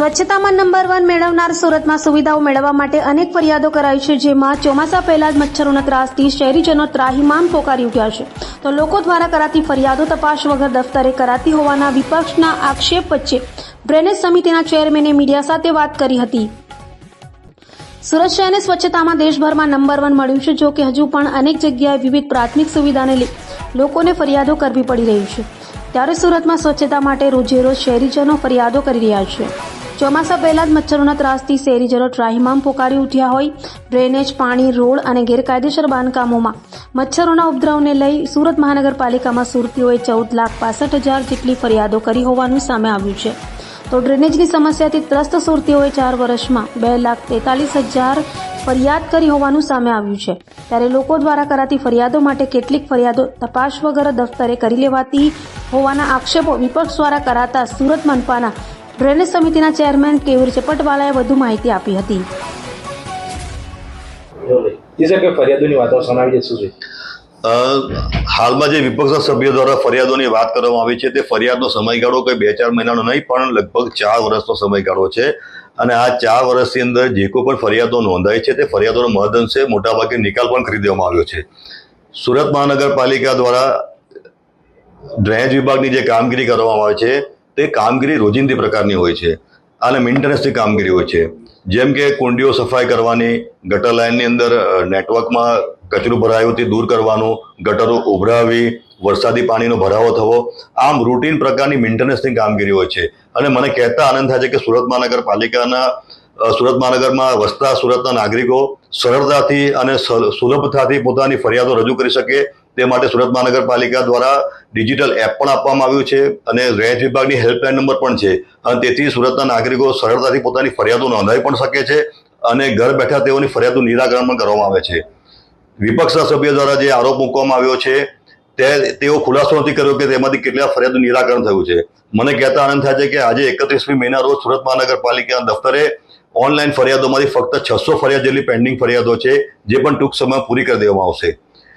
સ્વચ્છતામાં number one મેળવનાર સુરતમાં સુવિધાઓ મેળવવા માટે અનેક ફરિયાદો કરાઈ છે, જેમાં ચોમાસા પહેલા જ મચ્છરોના ત્રાસથી શહેરીજનો ત્રાહીમામ પોકારી ઉઠ્યા છે. તો લોકો દ્વારા કરાતી ફરિયાદો તપાસ વગર દફતરે કરાતી હોવાના વિપક્ષના આક્ષેપ વચ્ચે ડ્રેનેજ સમિતિના ચેરમેને મીડિયા સાથે વાત કરી હતી. સુરત શહેરને સ્વચ્છતામાં દેશભરમાં નંબર વન મળ્યું છે, જો કે હજુ પણ અનેક જગ્યાએ વિવિધ પ્રાથમિક સુવિધાને લોકોને ફરિયાદો કરવી પડી રહી છે. ત્યારે સુરતમાં સ્વચ્છતા માટે રોજેરોજ શહેરીજનો ફરિયાદો કરી રહ્યા છે. ચોમાસા પહેલા જ મચ્છરોના ત્રાસથી શહેરીજનો ત્રાહિમામ પોકારી ઉઠ્યા હોય. ડ્રેનેજ, પાણી, રોડ અને ગેરકાયદેસર બાંધકામોમાં મચ્છરોના ઉપદ્રવને લઈ સુરત મહાનગરપાલિકામાં સુરતીઓએ ચૌદ લાખ પાસઠ હજાર જેટલી ફરિયાદો કરી હોવાનું સામે આવ્યું છે. તો ડ્રેનેજની સમસ્યાથી ત્રસ્ત સુરતીઓએ ચાર વર્ષમાં બે લાખ તેતાલીસ હજાર ફરિયાદ કરી હોવાનું સામે આવ્યું છે. ત્યારે લોકો દ્વારા કરાતી ફરિયાદો માટે કેટલીક ફરિયાદો તપાસ વગર દફતરે કરી લેવાતી હોવાના આક્ષેપો વિપક્ષ દ્વારા કરાતા સુરત મનપાના ડ્રેનેજ સમિતિના ચેરમેન કેવીર ચપટવાલાએ વધુ માહિતી આપી હતી. હાલમાં જે વિપક્ષના સભ્યો દ્વારા ફરિયાદોની વાત કરવામાં આવી છે તે ફરિયાદનો સમયગાળો કોઈ બે ચાર મહિનાનો નહીં પણ લગભગ ચાર વર્ષનો સમયગાળો છે. અને આ ચાર વર્ષની અંદર જે કોઈ પણ ફરિયાદો નોંધાઈ છે તે ફરિયાદોનો મહદઅંશે મોટાભાગે નિકાલ પણ કરી દેવામાં આવ્યો છે. સુરત મહાનગરપાલિકા દ્વારા ડ્રેનેજ વિભાગની જે કામગીરી કરવામાં આવે છે તે કામગીરી રોજિંદી પ્રકારની હોય છે. અને મેન્ટેનન્સની કામગીરી હોય છે. જેમ કે કુંડીઓ સફાઈ કરવાની, ગટર લાઇનની અંદર નેટવર્કમાં કચરું ભરાયું તે દૂર કરવાનું, ગટરો ઉભરાવી, વરસાદી પાણીનો ભરાવો થવો, આમ રૂટીન પ્રકારની મેન્ટેનન્સની કામગીરી હોય છે. અને મને કહેતા આનંદ થાય છે કે સુરત મહાનગરપાલિકાના સુરત મહાનગરમાં વસતા સુરતના નાગરિકો સરળતાથી અને સલ- સુલભતાથી પોતાની ફરિયાદો રજૂ કરી શકે તે માટે સુરત મહાનગરપાલિકા દ્વારા ડિજિટલ એપ પણ આપવામાં આવ્યું છે અને રેન્જ વિભાગની હેલ્પલાઇન નંબર પણ છે. અને તેથી સુરતના નાગરિકો સરળતાથી પોતાની ફરિયાદો નોંધાવી પણ શકે છે અને ઘર બેઠા તેઓની ફરિયાદનું નિરાકરણ પણ કરવામાં આવે છે. વિપક્ષના સભ્ય દ્વારા જે આરોપ મૂકવામાં આવ્યો છે, તે તેઓ ખુલાસો નથી કર્યો કે તેમાંથી કેટલા ફરિયાદનું નિરાકરણ થયું છે. મને કહેતા આનંદ થાય છે કે આજે એકત્રીસમી મહિના રોજ સુરત મહાનગરપાલિકાના દફતરે ઓનલાઈન ફરિયાદોમાંથી ફક્ત છસો ફરિયાદ જેટલી પેન્ડિંગ ફરિયાદો છે, જે પણ ટૂંક સમયમાં પૂરી કરી દેવામાં આવશે.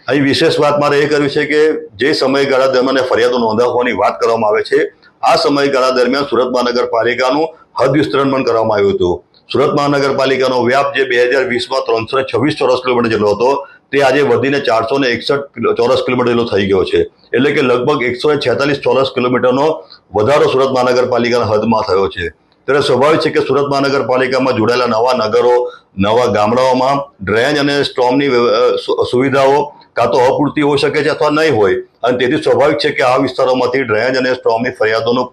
અહીં વિશેષ વાત મારે એ કરવી છે કે જે સમયગાળા દરમિયાન ફરિયાદો નોંધાવવાની વાત કરવામાં આવે છે આ સમયગાળા દરમિયાન સુરત મહાનગરપાલિકાનું હદ વિસ્તરણ પણ કરવામાં આવ્યું હતું. સુરત મહાનગરપાલિકાનો વ્યાપ જે બે હજાર વીસમાં ત્રણસો છવ્વીસ ચોરસ કિલોમીટર જેટલો હતો તે આજે વધીને ચારસો ને એકસઠ ચોરસ કિલોમીટર જેટલો થઈ ગયો છે. એટલે કે લગભગ એકસો છેતાલીસ ચોરસ કિલોમીટરનો વધારો સુરત મહાનગરપાલિકાના હદમાં થયો છે. ત્યારે સ્વાભાવિક છે કે સુરત મહાનગરપાલિકામાં જોડાયેલા નવા નગરો નવા ગામડાઓમાં ડ્રેન અને સ્ટ્રોમની વ્ય- અ, સુ- સુવિધાઓ કાં તો અપૂરતી હોઈ શકે છે અથવા નહીં હોય. અને તેથી સ્વાભાવિક છે કે આ વિસ્તારોમાંથી ડ્રેનેજ અને સ્ટ્રોમની ફરિયાદોનું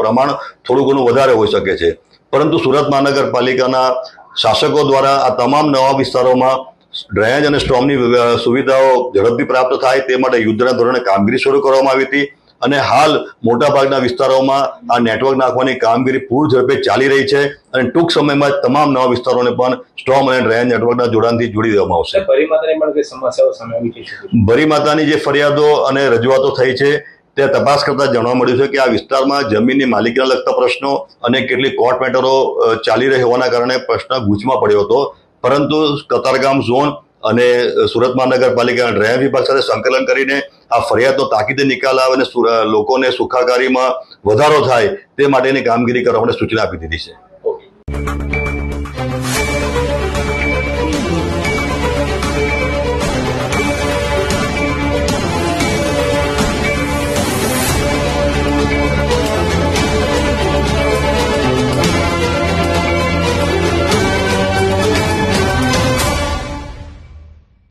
પ્રમાણ થોડું ઘણું વધારે હોઈ શકે છે. પરંતુ સુરત મહાનગરપાલિકાના શાસકો દ્વારા આ તમામ નવા વિસ્તારોમાં ડ્રેનેજ અને સ્ટ્રોમની સુવિધાઓ ઝડપથી પ્રાપ્ત થાય તે માટે યુદ્ધના ધોરણે કામગીરી શરૂ કરવામાં આવી હતી. અને હાલ મોટાભાગના વિસ્તારોમાં આ નેટવર્ક નાખવાની કામગીરી પૂર ઝડપે ચાલી રહી છે અને ટૂંક સમયમાં જ તમામ નવા વિસ્તારોને પણ સ્ટ્રોમ અને ડ્રેન નેટવર્કના જોડાણથી જોડી દેવામાં આવશે? ભરી માતાની જે ફરિયાદો અને રજૂઆતો થઈ છે તે તપાસ કરતા જાણવા મળ્યું છે કે આ વિસ્તારમાં જમીનની માલિકીના લગતા પ્રશ્નો અને કેટલીક કોર્ટ મેટરો ચાલી રહી હોવાના કારણે પ્રશ્ન ગૂંચમાં પડ્યો હતો પરંતુ કતારગામ ઝોન અને સુરત મહાનગરપાલિકાના ડ્રેન વિભાગ સાથે સંકલન કરીને આ ફરિયાદનો તાકીદે નિકાલ આવે અને લોકોને સુખાકારીમાં વધારો થાય તે માટેની કામગીરી કરવા માટે સૂચના આપી દીધી છે.